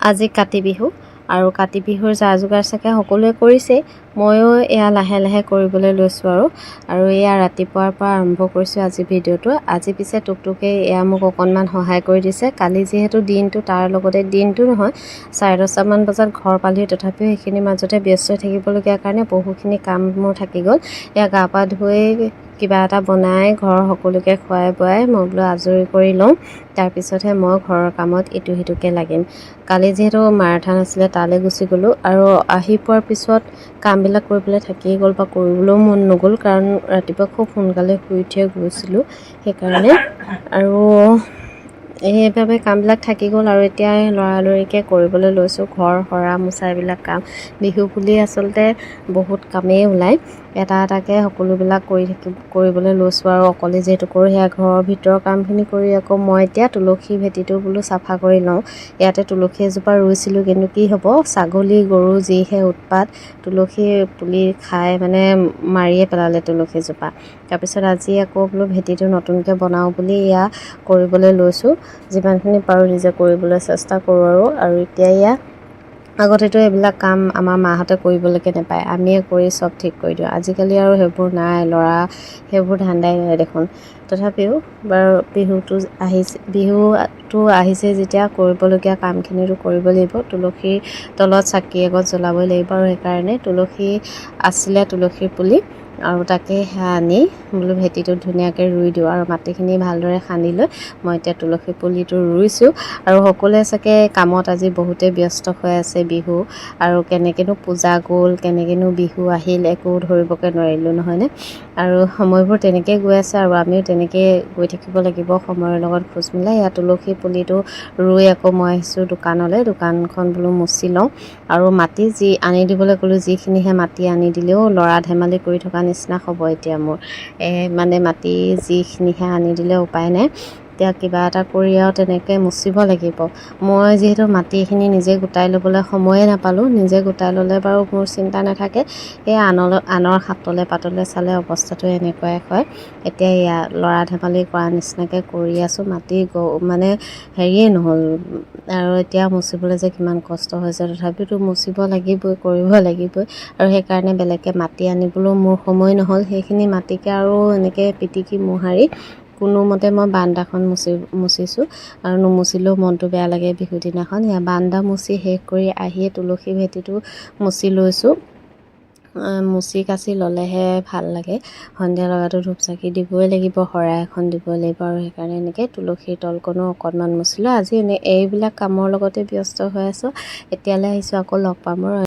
আজি কাতি বিহু আৰু কাতি বিহুৰ যা যোগাৰ চাগে সকলোৱে কৰিছেই ময়ো এয়া লাহে লাহে কৰিবলৈ লৈছোঁ আৰু আৰু এয়া ৰাতিপুৱাৰ পৰা আৰম্ভ কৰিছোঁ আজি ভিডিঅ'টো। আজি পিছে টুকটুকে এয়া মোক অকণমান সহায় কৰি দিছে। কালি যিহেতু দিনটো তাৰ লগতে দিনটো নহয় চাৰে দহটামান বজাত ঘৰ পালোহি। তথাপিও সেইখিনিৰ মাজতে ব্যস্ত থাকিবলগীয়া কাৰণে বহুখিনি কাম মোৰ থাকি গ'ল। এয়া গা পা ধুই কিবা এটা বনাই ঘৰৰ সকলোকে খুৱাই বোৱাই মই বোলো আজৰি কৰি লওঁ। তাৰপিছতহে মই ঘৰৰ কামত ইটো সিটোকৈ লাগিম। কালি যিহেতু মাৰাথান আছিলে তালৈ গুচি গ'লোঁ আৰু আহি পোৱাৰ পিছত কামবিলাক কৰিবলৈ থাকিয়ে গ'ল বা কৰিবলৈও মন নগ'ল কাৰণ ৰাতিপুৱা খুব সোনকালে শুই উঠিয়ে গৈছিলোঁ সেইকাৰণে। আৰু সেইবাবে কামবিলাক থাকি গ'ল আৰু এতিয়া লৰালৰিকৈ কৰিবলৈ লৈছোঁ। ঘৰ সৰা মোচা এইবিলাক কাম। বিহু বুলি আচলতে বহুত কামেই ওলায়। এটা এটাকৈ সকলোবিলাক কৰি থাকি কৰিবলৈ লৈছোঁ আৰু অকলে যিহেতু কৰোঁ সেয়া ঘৰৰ ভিতৰৰ কামখিনি কৰি আকৌ মই এতিয়া তুলসী ভেটিটো বোলো চাফা কৰি লওঁ। ইয়াতে তুলসী এজোপা ৰুইছিলোঁ কিন্তু কি হ'ব? ছাগলী গৰু যিহে উৎপাত তুলসী পুলি খাই মানে মাৰিয়ে পেলালে তুলসীজোপা তাৰপিছত আজি আকৌ বোলো ভেটিটো নতুনকৈ বনাওঁ বুলি এয়া কৰিবলৈ লৈছোঁ। যিমানখিনি পাৰোঁ নিজে কৰিবলৈ চেষ্টা কৰোঁ আৰু আৰু এতিয়া এয়া আগতেতো এইবিলাক কাম আমাৰ মাহঁতে কৰিবলৈকে নাপায়। আমিয়ে কৰি চব ঠিক কৰি দিওঁ। আজিকালি আৰু সেইবোৰ নাই ল'ৰা সেইবোৰ ধান্দাই নাই দেখোন। তথাপিও বাৰু বিহুটো আহিছে বিহুটো আহিছে যেতিয়া কৰিবলগীয়া কামখিনিতো কৰিব লাগিব। তুলসীৰ তলত চাকি এগছ জ্বলাবই লাগিব আৰু সেইকাৰণে তুলসী আছিলে তুলসীৰ পুলি। আৰু তাকে আনি বোলো ভেটিটোত ধুনীয়াকৈ ৰুই দিওঁ আৰু মাটিখিনি ভালদৰে খান্দি লৈ মই এতিয়া তুলসী পুলিটো ৰুইছোঁ। আৰু সকলোৱে চাগে কামত আজি বহুতেই ব্যস্ত হৈ আছে বিহু। আৰু কেনেকৈনো পূজা গ'ল কেনেকৈনো বিহু আহিল একো ধৰিবকৈ নোৱাৰিলোঁ নহয়নে? আৰু সময়বোৰ তেনেকৈয়ে গৈ আছে আৰু আমিও তেনেকৈয়ে গৈ থাকিব লাগিব সময়ৰ লগত খোজ মিলাই। ইয়াত তুলসী পুলিটো ৰুই আকৌ মই আহিছোঁ দোকানলৈ। দোকানখন বোলো মুচি লওঁ। আৰু মাটি যি আনি দিবলৈ ক'লোঁ যিখিনিহে মাটি আনি দিলেও ল'ৰা ধেমালি কৰি থকা নিচিনা হ'ব এতিয়া মোৰ। মানে মাটি যিখিনিহে আনি দিলে উপায় নাই। এতিয়া কিবা এটা কৰি আৰু তেনেকৈ মুচিব লাগিব। মই যিহেতু মাটিখিনি নিজে গোটাই ল'বলৈ সময়ে নাপালোঁ নিজে গোটাই ল'লে বাৰু মোৰ চিন্তা নাথাকে। এই আনলৈ আনৰ হাতলৈ পাতলৈ চালে অৱস্থাটো এনেকুৱাই হয়। এতিয়া এয়া ল'ৰা ধেমালি কৰা নিচিনাকৈ কৰি আছোঁ মাটি মানে হেৰিয়ে নহ'ল। আৰু এতিয়া মুচিবলৈ যে কিমান কষ্ট হৈছে তথাপিতো মুচিব লাগিবই কৰিব লাগিবই। আৰু সেইকাৰণে বেলেগকৈ মাটি আনিবলৈও মোৰ সময় নহ'ল। সেইখিনি মাটিকে আৰু এনেকৈ পিটিকি মোহাৰি কোনোমতে মই বাৰান্দাখন মুচি মুচিছোঁ আৰু নুমুচিলেও মনটো বেয়া লাগে বিহু দিনাখন। সেয়া বাৰান্দা মুচি শেষ কৰি আহিয়ে তুলসী ভেটিটো মুচি লৈছোঁ। মুচি কাচি ল'লেহে ভাল লাগে। সন্ধিয়া লগাটো ধূপ চাকি দিবই লাগিব শৰাই এখন দিবই লাগিব আৰু সেইকাৰণে এনেকৈ তুলসীৰ তলকণো অকণমান মুচিলোঁ। আজি এনে এইবিলাক কামৰ লগতে ব্যস্ত হৈ আছোঁ। এতিয়ালৈ আহিছোঁ আকৌ লগ পাম আৰু।